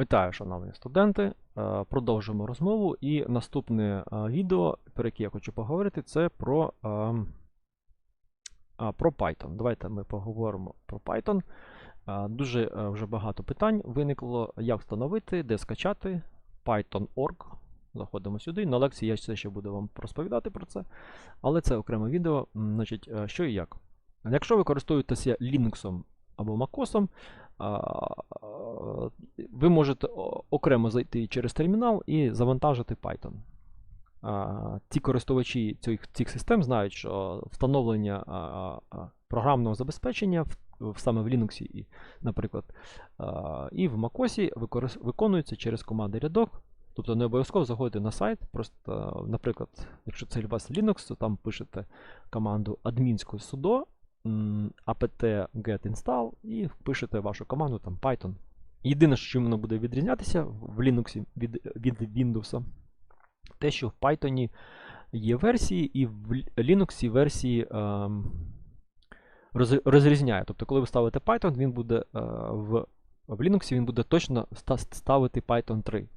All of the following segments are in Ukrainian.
Вітаю, шановні студенти. Е, Продовжуємо розмову. І наступне е, відео, про яке я хочу поговорити, це про, ем, про Python. Давайте ми поговоримо про Python. Е, Дуже е, вже багато питань виникло, як встановити, де скачати Python.org. Заходимо сюди. На лекції я все ще буду вам розповідати про це, але це окреме відео. Значить, е, що і як. Якщо ви користуєтеся Linux або MacOS, ви можете окремо зайти через термінал і завантажити Python. Ті користувачі цих, цих систем знають, що встановлення програмного забезпечення саме в Linux, і, наприклад, і в MacOS виконується через команди рядок. Тобто не обов'язково заходити на сайт. Просто, наприклад, якщо це у вас Linux, то там пишете команду адмінську м, apt get install і пишете вашу команду там Python. Єдине, що воно буде відрізнятися в Linux від, від Windows, те, що в Python є версії, і в Linux версії роз, розрізняє. Тобто, коли ви ставите Python, він буде е, в, в Linux він буде точно ставити Python 3.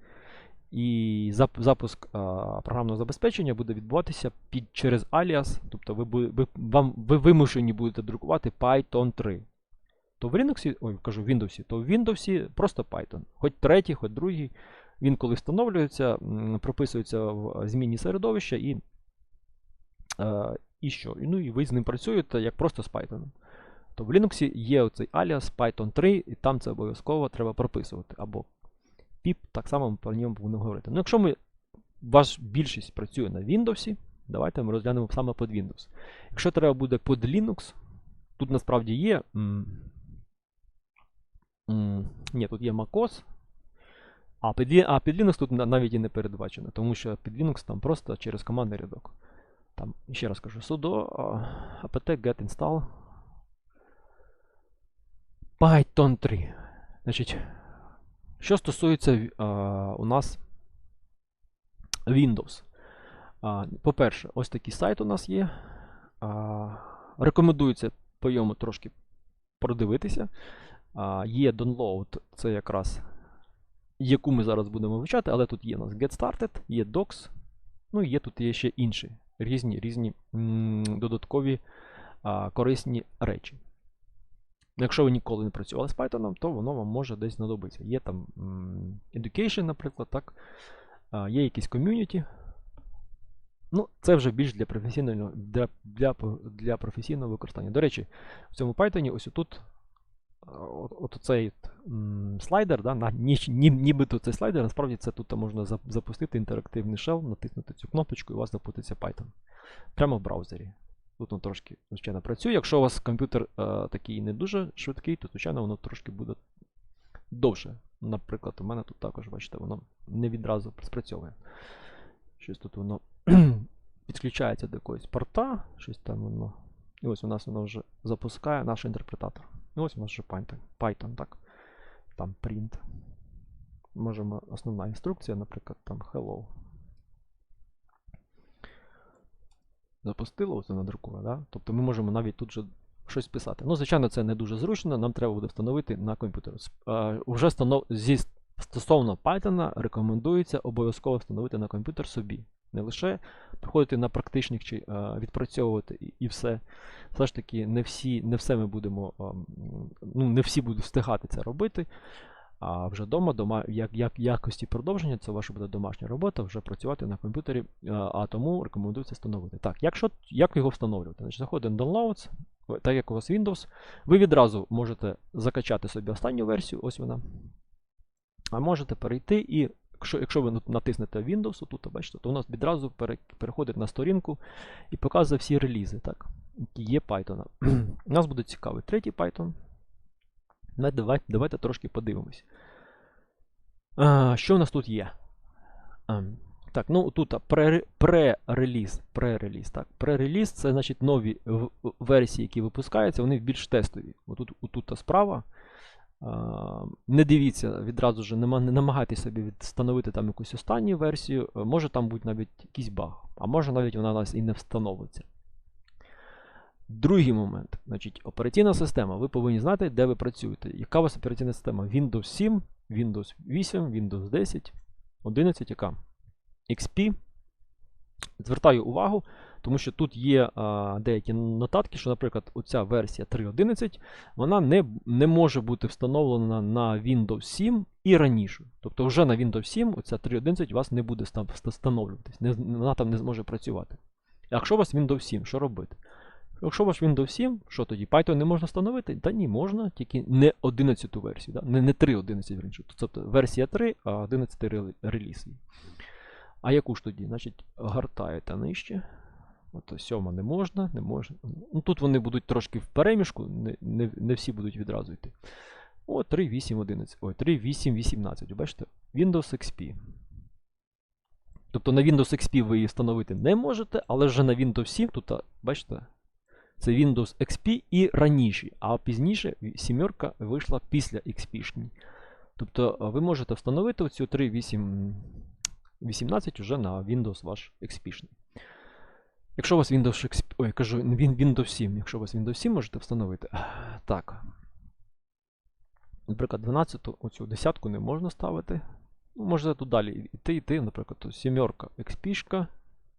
І запуск а, програмного забезпечення буде відбуватися під, через аліас, тобто ви, ви, вам, ви вимушені будете друкувати Python 3. То в Linux, ой, кажу в Windows, то в Windows просто Python. Хоч третій, хоч другий. Він коли встановлюється, прописується в змінні середовища і, е, і що? Ну і ви з ним працюєте як просто з Python. То в Linux є оцей аліас Python 3, і там це обов'язково треба прописувати. Або pip, так само про ньому будемо говорити. Ну, якщо ми, ваш більшість працює на Windows, давайте ми розглянемо саме під Windows. Якщо треба буде під Linux, тут насправді є. м, м, ні, тут є MacOS. А під, а під Linux тут навіть і не передбачено, тому що під Linux там просто через командний рядок. Там, ще раз кажу, sudo apt get install Python 3. Значить, що стосується а, у нас Windows. По-перше, ось такий сайт у нас є. А, Рекомендується по йому трошки продивитися. А, Є download, це якраз яку ми зараз будемо вивчати, але тут є у нас Get Started, є Docs, ну і є тут є ще інші різні різні м, додаткові а, корисні речі. Якщо ви ніколи не працювали з Python, то воно вам може десь знадобитися. Є там Education, наприклад, так. Є якісь ком'юніті. Ну, це вже більш для професійного, для, для, для професійного використання. До речі, в цьому Python ось тут от цей слайдер, да, на, ні, ні, нібито цей слайдер, насправді це тут можна запустити інтерактивний shell, натиснути цю кнопочку і у вас запуститься Python. Прямо в браузері. Тут воно трошки, звичайно, працює. Якщо у вас комп'ютер е, такий не дуже швидкий, то, звичайно, воно трошки буде довше. Наприклад, у мене тут також, бачите, воно не відразу спрацьовує. Щось тут воно підключається до якогось порта, щось там воно. І ось у нас воно вже запускає наш інтерпретатор. І ось у нас вже Python, Python так. Там print. Можемо основна інструкція, наприклад, там hello. Запустило, це надрукує, да? Тобто ми можемо навіть тут же щось писати. Ну, звичайно, це не дуже зручно, нам треба буде встановити на комп'ютер. Е, Уже станов... зі стосовно Python рекомендується обов'язково встановити на комп'ютер собі. Не лише приходити на практичних чи е, відпрацьовувати і, і все. Все ж таки, не всі, не все ми будемо, е, м, ну, не всі будуть встигати це робити. А вже вдома, дома, як, як якості продовження, це ваша буде домашня робота, вже працювати на комп'ютері, е, а тому рекомендується встановити. Так, якщо, як його встановлювати? Значить, заходимо в Downloads, так як у вас Windows, ви відразу можете закачати собі останню версію, ось вона. А можете перейти і, якщо, якщо ви натиснете Windows, тут, бачите, то у нас відразу пере- переходить на сторінку і показує всі релізи, так, які є Python. У нас буде цікавий третій Python. Давайте, давайте трошки подивимось. А, що у нас тут є? Ем, так, ну тут а, пре- пре-реліз. Пре-реліз, так. Пре-реліз це значить нові в- в- версії, які випускаються, вони більш тестові. Отут, отут та справа. Не дивіться, відразу ж не намагайтеся собі встановити там якусь останню версію. Може там бути навіть якийсь баг, а може навіть вона у нас і не встановиться. Другий момент. Значить, операційна система. Ви повинні знати, де ви працюєте. Яка у вас операційна система? Windows 7, Windows 8, Windows 10, 11, яка? XP. Звертаю увагу, тому що тут є а, деякі нотатки, що, наприклад, оця версія 3.11 вона не, не може бути встановлена на Windows 7 і раніше. Тобто вже на Windows 7 оця 3.11 у вас не буде ста- ста- встановлюватись, не, вона там не зможе працювати. Якщо у вас Windows 7, що робити? Якщо у вас Windows 7, що тоді? Python не можна встановити? Та ні, можна, тільки не 11 версію, да? не, не 3.11 раніше. Тобто версія 3, а 11 рели- реліз. А яку ж тоді? Значить, гортаєте нижче. От сьома не можна, не можна. Ну, тут вони будуть трошки в переміжку, не, не, не всі будуть відразу йти. О, 3, 8, 11. Ой, 3, 8, 18. Ви Бачите? Windows XP. Тобто на Windows XP ви її встановити не можете, але вже на Windows 7 тут, бачите, це Windows XP і раніше, а пізніше сімерка вийшла після XP. Тобто ви можете встановити оцю 3, 8, 18 вже на Windows ваш XP. Якщо у вас Windows XP, ой, кажу, Windows 7, якщо у вас Windows 7 можете встановити. Так. Наприклад, 12 оцю десятку не можна ставити. Ну, можете тут далі йти, йти, наприклад, сімерка XP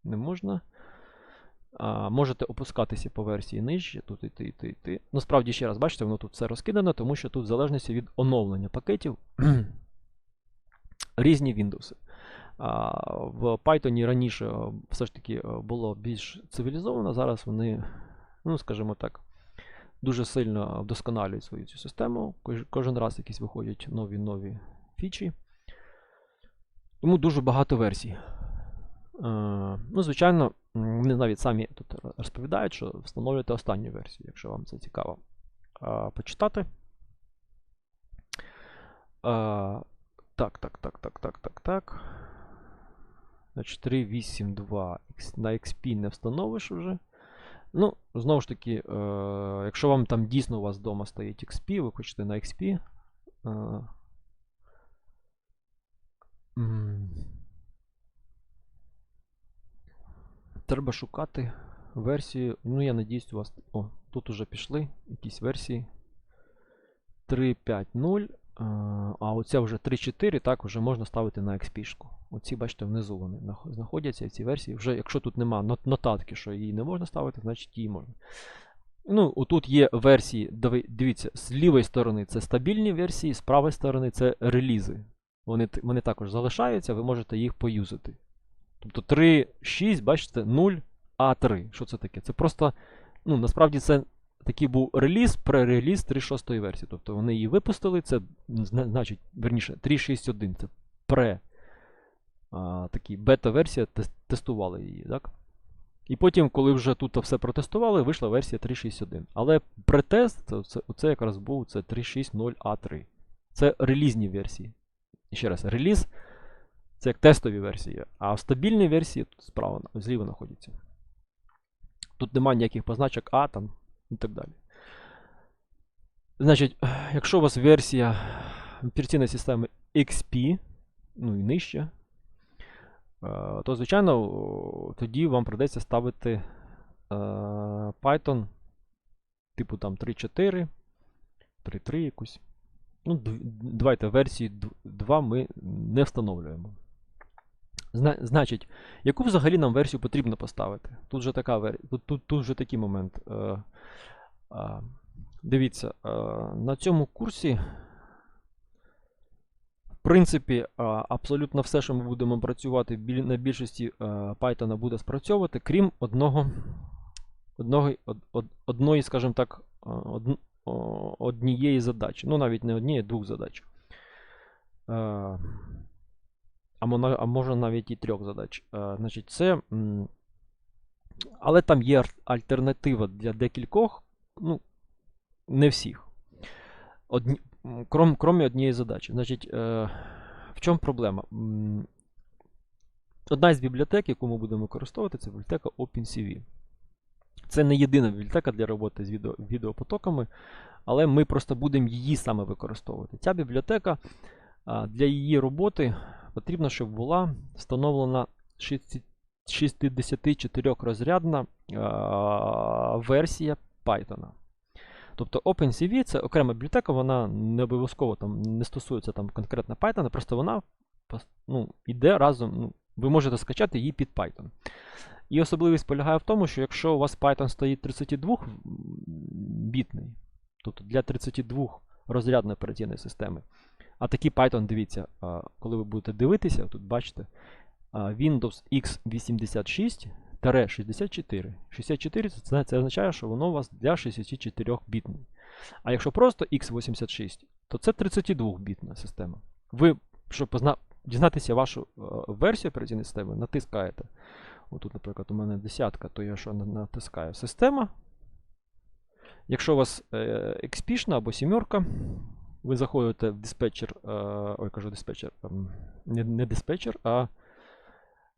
не можна. Можете опускатися по версії нижче, тут йти, йти, йти. Ну, справді, ще раз, бачите, воно тут все розкидане, тому що тут в залежності від оновлення пакетів різні Windows. В Python раніше все ж таки було більш цивілізовано, зараз вони, ну, скажімо так, дуже сильно вдосконалюють свою цю систему. Кожен раз якісь виходять нові нові фічі. Тому дуже багато версій. Ну, звичайно, вони навіть самі тут розповідають, що встановлюєте останню версію, якщо вам це цікаво почитати. Так, так, так, так, так, так, так. Значить, 3.8.2 на XP не встановиш вже. Ну, знову ж таки, е, якщо вам там дійсно у вас вдома стоїть XP, ви хочете на XP. Е, м, треба шукати версію. Ну, я надіюсь, у вас. О, тут уже пішли якісь версії. 3.5.0. е, А оця вже 3.4, так, вже можна ставити на XP. Оці, бачите, внизу вони знаходяться, ці версії. Вже якщо тут нема нотатки, що її не можна ставити, значить її можна. Ну, отут є версії, дивіться, з лівої сторони це стабільні версії, з правої сторони це релізи. Вони, вони також залишаються, ви можете їх поюзати. Тобто 3.6, бачите, 0 А3. Що це таке? Це просто, ну, насправді це такий був реліз, пререліз 3.6 версії. Тобто вони її випустили, це значить, верніше, 3.6.1 це пре а, такий бета-версія, тес- тестували її, так? І потім, коли вже тут все протестували, вийшла версія 3.6.1. Але претест, це, це, це якраз був це 3.6.0 А3. Це релізні версії. І ще раз, реліз це як тестові версії, а в стабільній версії тут справа зліва знаходяться. Тут немає ніяких позначок А там і так далі. Значить, якщо у вас версія операційної системи XP, ну і нижче, е, то, звичайно, тоді вам придеться ставити е, Python типу там 3.4, 3.3 якусь. Ну, давайте версію 2 ми не встановлюємо. Зна- Значить, яку взагалі нам версію потрібно поставити? Тут же така вер... тут, тут, тут же такий момент. Е, е, дивіться, е, на цьому курсі, в принципі, е, абсолютно все, що ми будемо працювати на більшості е, Python буде спрацьовувати, крім одного, одного од, од, одної, скажімо так, е, од, однієї задачі. Ну, навіть не однієї, двох задач. А, може навіть і трьох задач. Е, значить, це. Але там є альтернатива для декількох, ну, не всіх. Одні, кром, крім однієї задачі. Значить, е, в чому проблема? Одна із бібліотек, яку ми будемо використовувати, це бібліотека OpenCV. Це не єдина бібліотека для роботи з відео, відеопотоками, але ми просто будемо її саме використовувати. Ця бібліотека для її роботи потрібно, щоб була встановлена 64 розрядна версія Python. Тобто OpenCV це окрема бібліотека, вона не обов'язково не стосується там конкретно Python, просто вона ну, йде разом. Ну, ви можете скачати її під Python. І особливість полягає в тому, що якщо у вас Python стоїть 32-бітний, тобто для 32 розрядної операційної системи, а такий Python, дивіться, коли ви будете дивитися, тут бачите, Windows x86 64. 64 це, означає, що воно у вас для 64-бітний. А якщо просто x86, то це 32-бітна система. Ви, щоб дізнатися вашу е, версію операційної системи, натискаєте. Отут, наприклад, у мене десятка, то я що натискаю система. Якщо у вас е, XP або сімерка, ви заходите в диспетчер, е, ой, кажу диспетчер, ем, не, не диспетчер, а,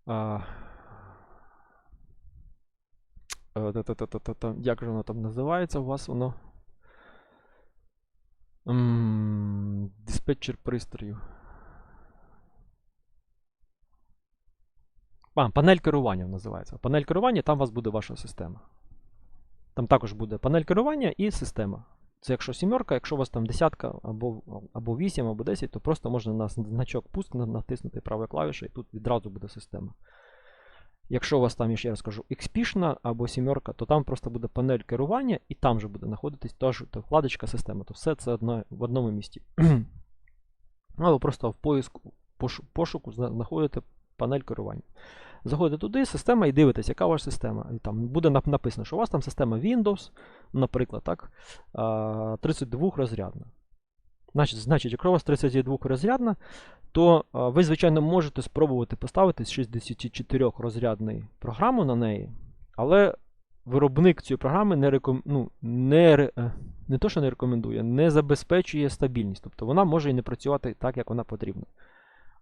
а е, та-та-та-та-та, як же воно там називається у вас воно? М, Диспетчер пристрою. А, панель керування називається. Панель керування, там у вас буде ваша система. Там також буде панель керування і система. Це якщо сімерка, якщо у вас там десятка або, або 8, або 10, то просто можна на значок пуск натиснути правою клавішою, і тут відразу буде система. Якщо у вас там, я ще раз кажу, XP або сімерка, то там просто буде панель керування, і там же буде знаходитись теж та вкладочка системи. То все це одно, в одному місці. Ну, Або просто в поиску, пошуку знаходите панель керування. Заходите туди, система, і дивитесь, яка ваша система. І там буде написано, що у вас там система Windows, наприклад, так, 32 розрядна. Значить, значить, якщо у вас 32 розрядна, то ви, звичайно, можете спробувати поставити 64 розрядної програму на неї, але виробник цієї програми не реком... ну, не, е, не то, що не рекомендує, не забезпечує стабільність. Тобто вона може і не працювати так, як вона потрібна.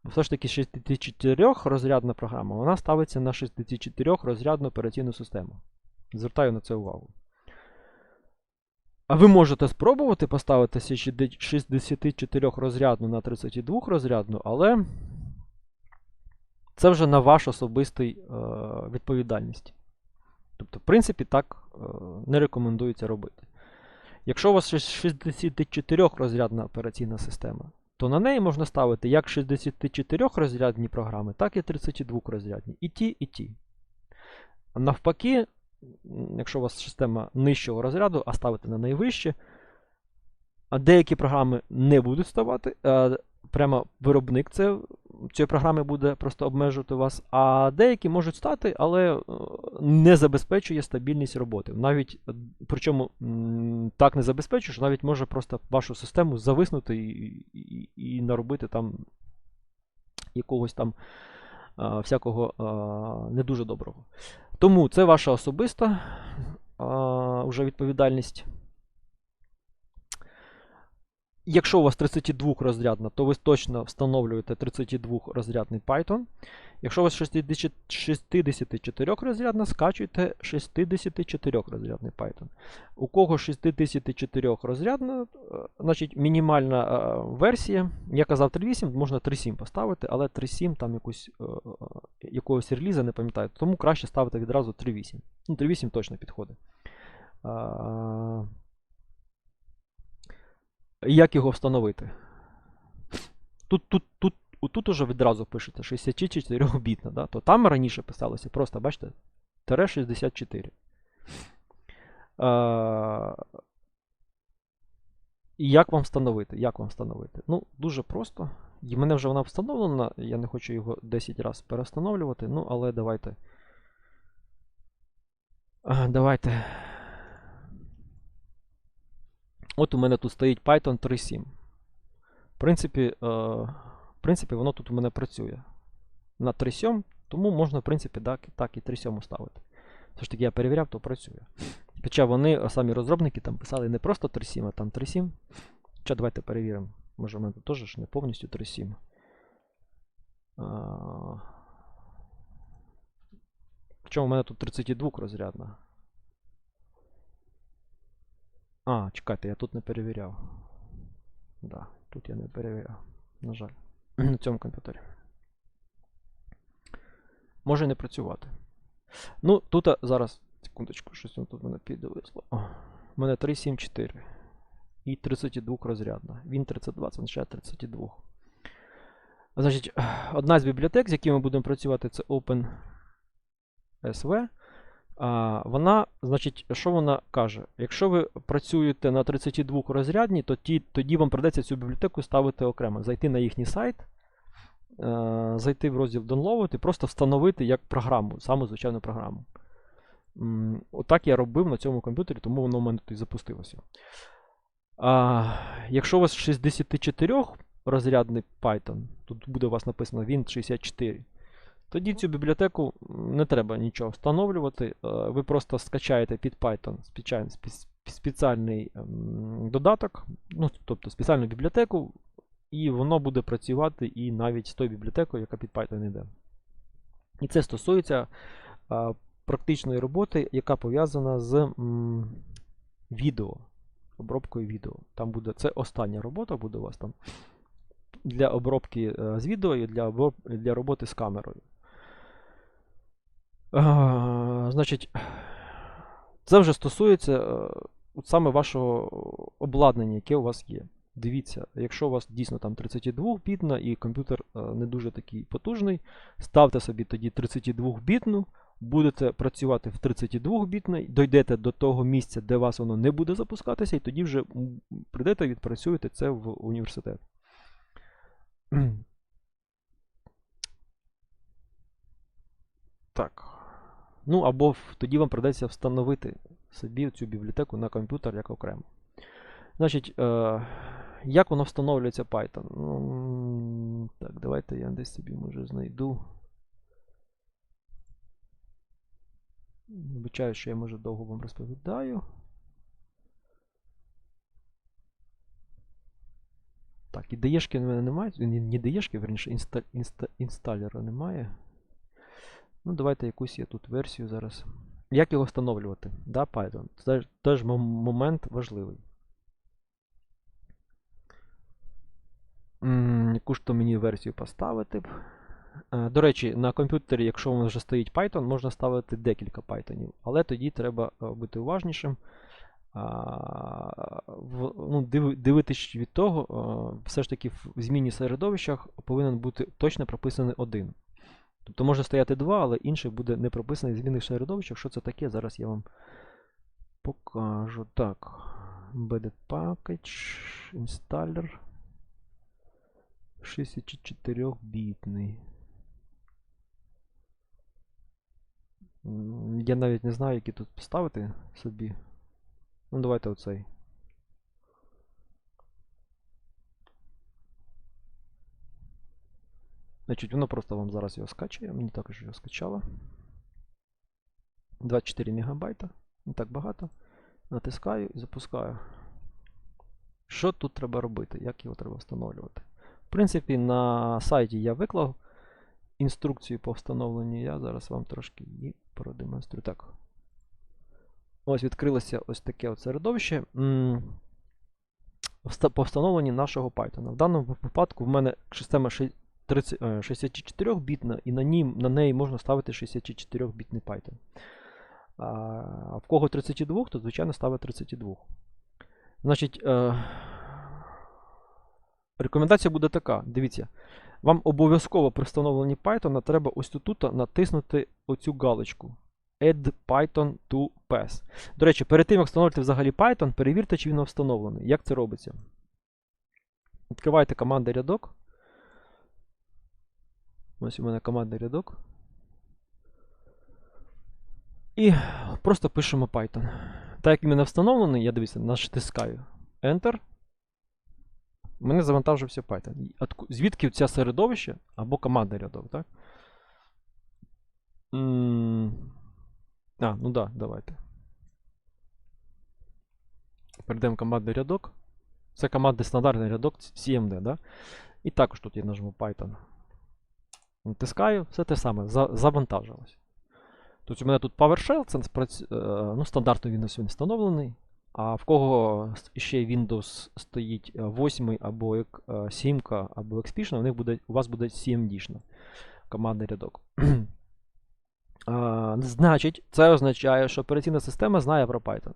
Все ж таки 64 розрядна програма, вона ставиться на 64 розрядну операційну систему. Звертаю на це увагу. А ви можете спробувати поставити 64 розрядну на 32 розрядну, але це вже на ваш особистий е, відповідальність. Тобто, в принципі, так е, не рекомендується робити. Якщо у вас 64 розрядна операційна система, то на неї можна ставити як 64 розрядні програми, так і 32 розрядні. І ті, і ті. Навпаки, якщо у вас система нижчого розряду, а ставити на найвище, деякі програми не будуть ставати. Прямо виробник це, цієї програми буде просто обмежувати вас, а деякі можуть стати, але е, не забезпечує стабільність роботи. Навіть, е, причому так не забезпечує, що навіть може просто вашу систему зависнути і, і, і наробити там якогось там а, всякого не дуже доброго. Тому це ваша особиста вже відповідальність. Якщо у вас 32 розрядна, то ви точно встановлюєте 32 розрядний Python. Якщо у вас 64 розрядна, скачуйте 64 розрядний Python. У кого 64 розрядна, е, значить мінімальна е, версія, я казав 3.8, можна 3.7 поставити, але 3.7 там якусь, е, якогось реліза не пам'ятаю, тому краще ставити відразу 3.8. Ну, 3.8 точно підходить. Як його встановити? Тут, тут, тут, тут уже відразу пишеться 64 бітна, да? то там раніше писалося просто, бачите, тире 64. А, і як вам встановити? Як вам встановити? Ну, дуже просто. І мене вже вона встановлена, я не хочу його 10 разів перестановлювати, ну, але давайте. Давайте. От у мене тут стоїть Python 3.7. В принципі, е, в принципі, воно тут у мене працює на 3.7, тому можна, в принципі, так, так і 3.7 ставити. Все ж таки, я перевіряв, то працює. Хоча вони, самі розробники, там писали не просто 3.7, а там 3.7. Хоча давайте перевіримо. Може, в мене тут теж не повністю 3.7. А... Причому в мене тут 32 розрядна. А, чекайте, я тут не перевіряв. Да, тут я не перевіряв. На жаль. На цьому комп'ютері. Може не працювати. Ну, тут зараз. Секундочку, щось тут мене підвисло. У мене 374. І 32 розрядна. Він 32, це означає 32. Значить, одна з бібліотек, з якими ми будемо працювати, це OpenSV. Вона, значить, що вона каже? Якщо ви працюєте на 32 розрядній, то ті, тоді вам придеться цю бібліотеку ставити окремо. Зайти на їхній сайт, е, зайти в розділ Download і просто встановити як програму, саму звичайну програму. Отак я робив на цьому комп'ютері, тому воно в мене тут і запустилося. А, Якщо у вас 64 розрядний Python, тут буде у вас написано Win64, тоді цю бібліотеку не треба нічого встановлювати. е, Ви просто скачаєте під Python спеціальний, спе- спеціальний ем, додаток, ну, тобто спеціальну бібліотеку, і воно буде працювати і навіть з тою бібліотекою, яка під Python йде. І це стосується практичної роботи, яка пов'язана з відео, обробкою відео. Там буде, це остання робота буде у вас там для обробки е, з відео і для, для роботи з камерою. Значить, це вже стосується е, от саме вашого обладнання, яке у вас є. Дивіться, якщо у вас дійсно там 32-бітна і комп'ютер е, не дуже такий потужний, ставте собі тоді 32-бітну, будете працювати в 32-бітній, дойдете до того місця, де вас воно не буде запускатися, і тоді вже прийдете і відпрацюєте це в університет. Так. Ну або тоді вам придеться встановити собі цю бібліотеку на комп'ютер як окремо. Значить, е, як воно встановлюється Python? Ну, так, давайте я десь собі може знайду. Вибачаю, що я може довго вам розповідаю. Так, і ДЕшки в мене немає. Ні, ні ДЕшки, верніше, інста, інсталера немає. Ну, давайте якусь я тут версію зараз. Як його встановлювати? Да, Python. Це теж момент важливий. Яку ж то мені версію поставити? Е, До речі, на комп'ютері, якщо у вас вже стоїть Python, можна ставити декілька Pythonів, але тоді треба е, бути уважнішим. Ну, дивитись від того, е, все ж таки в зміні середовищах повинен бути точно прописаний один. Тобто може стояти два, але інший буде не прописаний в змінних середовищах. Що це таке? Зараз я вам покажу. Так. Embedded Package, Installer. 64-бітний. Я навіть не знаю, які тут поставити собі. Ну, давайте оцей. Значить, воно просто вам зараз його скачує. Мені також його скачало. 24 МБ. Не так багато. Натискаю і запускаю. Що тут треба робити? Як його треба встановлювати? В принципі, на сайті я виклав інструкцію по встановленню. Я зараз вам трошки її продемонструю. Так. Ось відкрилося ось таке середовище. По встановленні нашого Python. В даному випадку в мене система ши- 30, е, 64-бітна, і на, ній, на неї можна ставити 64-бітний Python. А в кого 32, то звичайно ставить 32. Значить, е, рекомендація буде така. Дивіться, вам обов'язково при встановленні Python треба ось тут натиснути оцю галочку. Add Python to PES. До речі, перед тим, як встановити взагалі Python, перевірте, чи він встановлений. Як це робиться? Відкривайте командний рядок. Ось у мене командний рядок. І просто пишемо Python. Так як він мене встановлений, я дивіться, натискаю Enter. Мене завантажився Python. Звідки ця середовище або командний рядок, так? А, ну да, давайте. Перейдемо в командний рядок. Це командний стандартний рядок CMD, да? І також тут я нажму Python. Натискаю, все те саме, за, завантажилось. Тобто у мене тут PowerShell, це е, ну, стандартно він на сьогодні встановлений. А в кого ще Windows стоїть 8 або е, 7 або XP, у них буде, у вас буде CMD-шна командний рядок. А, значить, це означає, що операційна система знає про Python.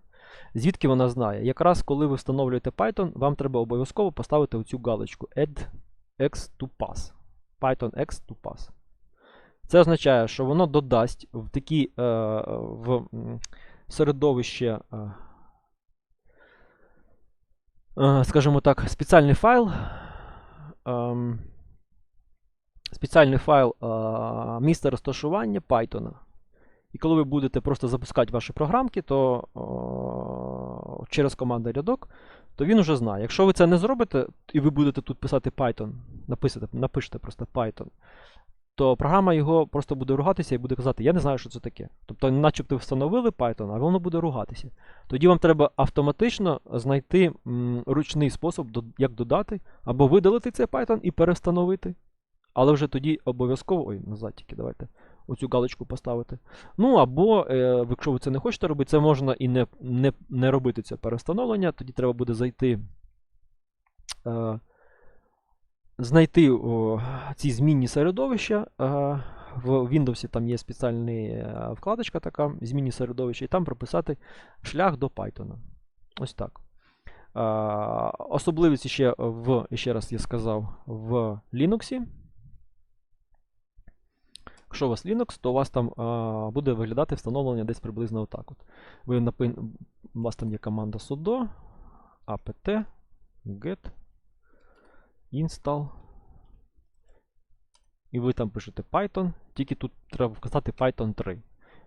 Звідки вона знає? Якраз коли ви встановлюєте Python, вам треба обов'язково поставити оцю галочку add x to pass. Python x to pass. Це означає, що воно додасть в такі е, в середовище, е, е, скажімо так, спеціальний файл. ем, спеціальний файл е, місце розташування Python. І коли ви будете просто запускати ваші програмки, то о, через команду рядок, то він вже знає. Якщо ви це не зробите, і ви будете тут писати Python, написати, напишете просто Python, то програма його просто буде ругатися і буде казати, я не знаю, що це таке. Тобто, начебто встановили Python, а воно буде ругатися. Тоді вам треба автоматично знайти м, ручний спосіб, як додати, або видалити цей Python і перестановити. Але вже тоді обов'язково. Ой, назад тільки давайте оцю галочку поставити. Ну, або, е, якщо ви це не хочете робити, це можна і не, не, не робити це перестановлення. Тоді треба буде зайти. Е, знайти о, ці змінні середовища. Е, в Windows там є спеціальна е, вкладочка така, змінні середовища, і там прописати шлях до Python. Ось так. Е, особливість ще в, ще раз я сказав, в Linux. Якщо у вас Linux, то у вас там а, буде виглядати встановлення десь приблизно отак. От. Ви напи... У вас там є команда sudo apt get install. І ви там пишете Python, тільки тут треба вказати Python 3.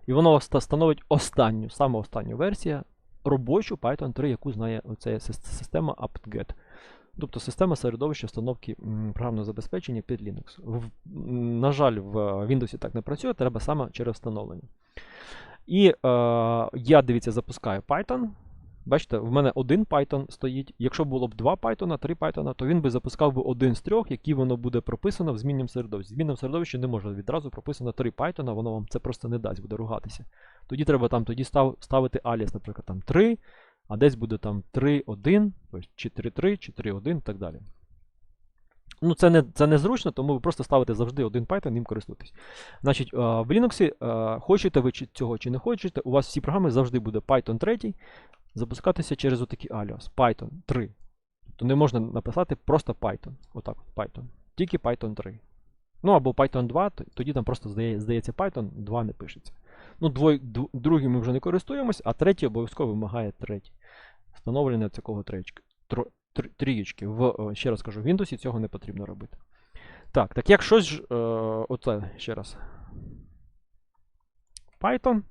І воно становить останню, саме останню версію робочу Python 3, яку знає оця система apt-get. Тобто система середовища встановки програмного забезпечення під Linux. В, на жаль, в Windows так не працює, треба саме через встановлення. І е, я, дивіться, запускаю Python. Бачите, в мене один Python стоїть. Якщо було б два Python, три Python, то він би запускав би один з трьох, який воно буде прописано в змінному середовищі. В змінному середовищі не може відразу прописано три Python, воно вам це просто не дасть, буде ругатися. Тоді треба там тоді став, ставити аліас, наприклад, там 3, а десь буде там 3.1, тобто 4.3, 4.1 і так далі. Ну, це не, це незручно, тому ви просто ставите завжди один Python, ним користуйтесь. Значить, е, в Linux, е, хочете ви цього чи не хочете, у вас всі програми завжди буде Python 3 запускатися через отакий аліас Python 3. Тобто не можна написати просто Python. Отак, Python. Тільки Python 3. Ну або Python 2, тоді там просто здається Python 2 не пишеться. Ну, двой, другий ми вже не користуємось, а третій обов'язково вимагає третій. Встановлення такого тречки, тро, тр- трієчки. В, е, ще раз кажу, в Windows цього не потрібно робити. Так, так як щось, е, оце ще раз. Python.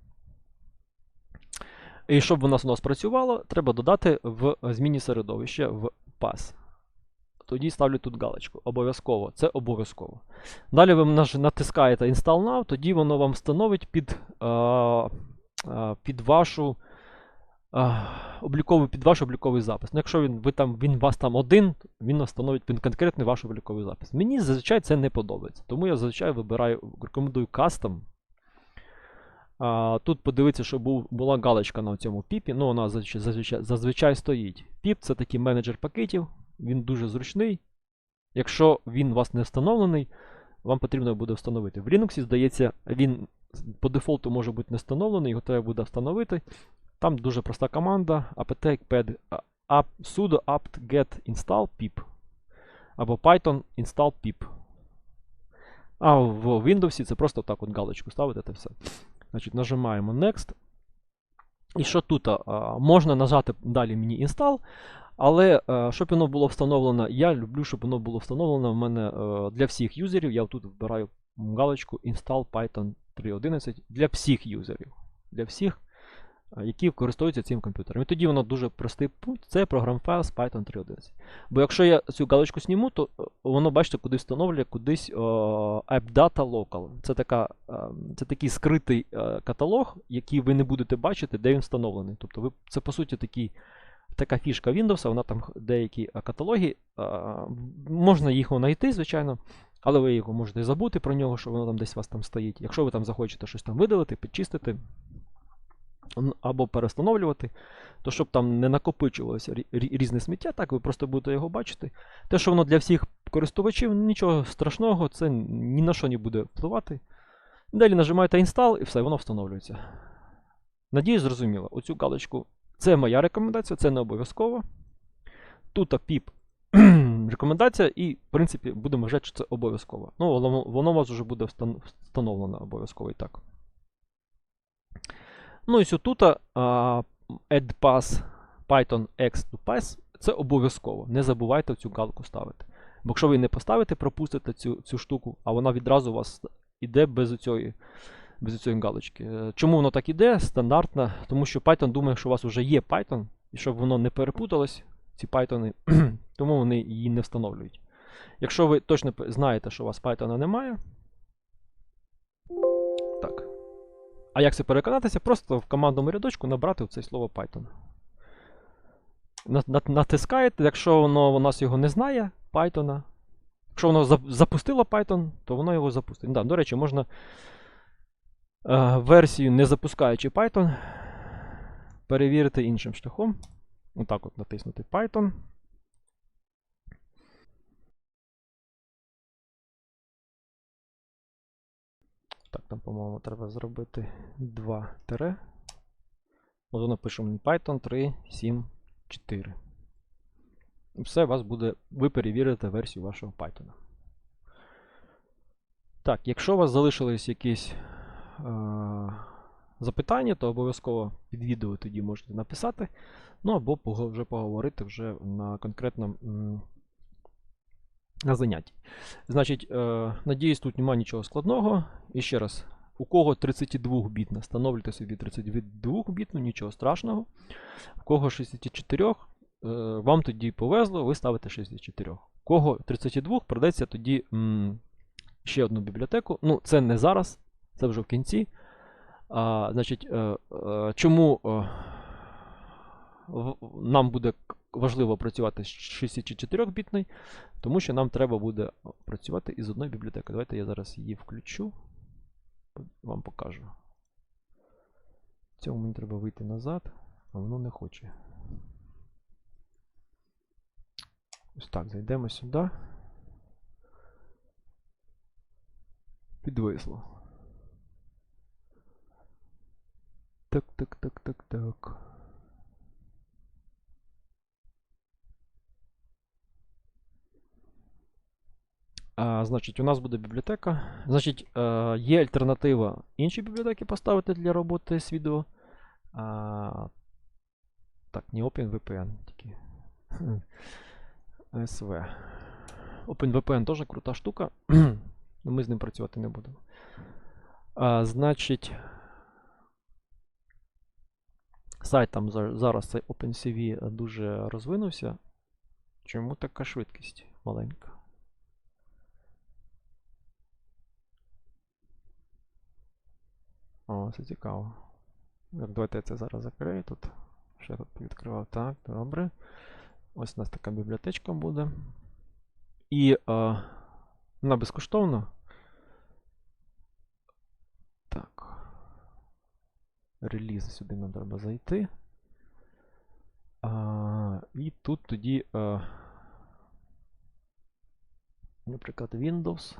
І щоб воно у нас працювало, треба додати в зміні середовище в pass. Тоді ставлю тут галочку. Обов'язково. Це обов'язково. Далі ви натискаєте Install Now, тоді воно вам встановить під, е, е, під вашу. Обліковий, під ваш обліковий запис. Ну, якщо він, ви там, він вас там один, він встановить під конкретний ваш обліковий запис. Мені зазвичай це не подобається. Тому я зазвичай вибираю, рекомендую кастом. Тут подивитися, що був, була галочка на цьому піпі. Ну, вона зазвичай, зазвичай, зазвичай стоїть. Піп це такий менеджер пакетів, він дуже зручний. Якщо він у вас не встановлений, вам потрібно буде встановити. В Linux, здається, він по дефолту може бути не встановлений, його треба буде встановити. Там дуже проста команда apt pad sudo apt get install pip або python install pip. А в Windows це просто так от галочку ставите та все. Значить, нажимаємо Next. І що тут? А, можна нажати далі мені install, але е, щоб воно було встановлено, я люблю, щоб воно було встановлено в мене е, для всіх юзерів. Я тут вбираю галочку Install Python 3.11 для всіх юзерів. Для всіх, які користуються цим комп'ютером. І тоді воно дуже простий путь, це програм-файл з Python 3.11. Бо якщо я цю галочку зніму, то е, воно, бачите, кудись встановлює кудись AppData Local. Це, така, е, це такий скритий е, каталог, який ви не будете бачити, де він встановлений. Тобто ви, це по суті такий, така фішка Windows, вона там деякі е, каталоги, е, можна їх знайти, звичайно. Але ви його можете забути про нього, що воно там десь у вас там стоїть. Якщо ви там захочете щось там видалити, підчистити або перестановлювати, то щоб там не накопичувалося рі- рі- різне сміття, так ви просто будете його бачити. Те, що воно для всіх користувачів, нічого страшного, це ні на що не буде впливати. Далі нажимаєте Install і все, воно встановлюється. Надіюсь, зрозуміло. Оцю галочку. Це моя рекомендація, це не обов'язково. Тут PIP рекомендація, і, в принципі, будемо вважати, що це обов'язково. Ну, воно у вас вже буде встановлено обов'язково і так. Ну і ось тут а, add pass Python X to pass це обов'язково. Не забувайте цю галку ставити. Бо якщо ви не поставите, пропустите цю, цю штуку, а вона відразу у вас іде без цієї без галочки. Е, Чому воно так іде? Стандартно, тому що Python думає, що у вас вже є Python, і щоб воно не перепуталось, ці Python, тому вони її не встановлюють. Якщо ви точно знаєте, що у вас Python немає. А як це переконатися? Просто в командному рядочку набрати це слово Python. На- на- Натискаєте, якщо воно у нас його не знає, Python. Якщо воно запустило Python, то воно його запустить. Да, до речі, можна е, версію, не запускаючи Python, перевірити іншим шляхом. Отак от натиснути Python. Так, там, по-моєму, треба зробити 2 тире. От воно пише мені Python 3, 7, 4. І Все, вас буде, ви перевірите версію вашого Python. Так, якщо у вас залишились якісь е, запитання, то обов'язково під відео тоді можете написати. Ну або вже поговорити вже на конкретному на занятті. Значить, е, надіюсь, тут немає нічого складного. І ще раз, у кого 32-бітна, встановлюйте собі 32-бітну, нічого страшного. У кого 64, е, вам тоді повезло, ви ставите 64. У кого 32, придеться тоді ще одну бібліотеку. Ну, це не зараз, це вже в кінці. Значить, е, чому нам буде важливо працювати з 64-бітний, тому що нам треба буде працювати із одної бібліотеки. Давайте я зараз її включу. Вам покажу. В цьому мені треба вийти назад, а воно не хоче. Ось так, зайдемо сюди. Підвисло. Так, так, так, так, так. Значить, у нас буде бібліотека. Значить, е, є альтернатива інші бібліотеки поставити для роботи з відео. Так, не OpenVPN, тільки. SV. OpenVPN теж крута штука. Ми з ним працювати не будемо. Значить, сайт там зараз цей OpenCV дуже розвинувся. Чому така швидкість маленька? О, це цікаво. Давайте я це зараз закрию тут. Ще тут відкривав. Так, добре. Ось у нас така бібліотечка буде. І е, вона безкоштовна. Так. Реліз сюди нам треба зайти. А, і тут тоді, е, наприклад, Windows.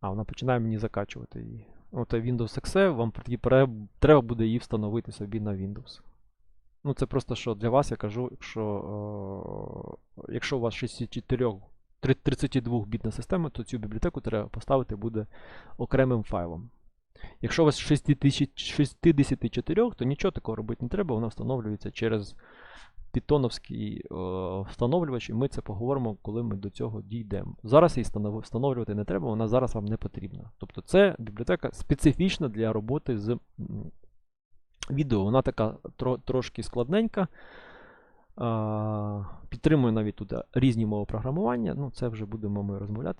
А, вона починає мені закачувати її. От Windows XE, вам треба буде її встановити собі на Windows. Ну, це просто що для вас я кажу, якщо, е, якщо у вас 64, 32-бітна система, то цю бібліотеку треба поставити буде окремим файлом. Якщо у вас 64, то нічого такого робити не треба, вона встановлюється через питоновський е, встановлювач, і ми це поговоримо, коли ми до цього дійдемо. Зараз її встановлювати не треба, вона зараз вам не потрібна. Тобто це бібліотека специфічна для роботи з відео. Вона така трошки складненька. Підтримує навіть тут різні мови програмування. Ну, це вже будемо ми розмовляти.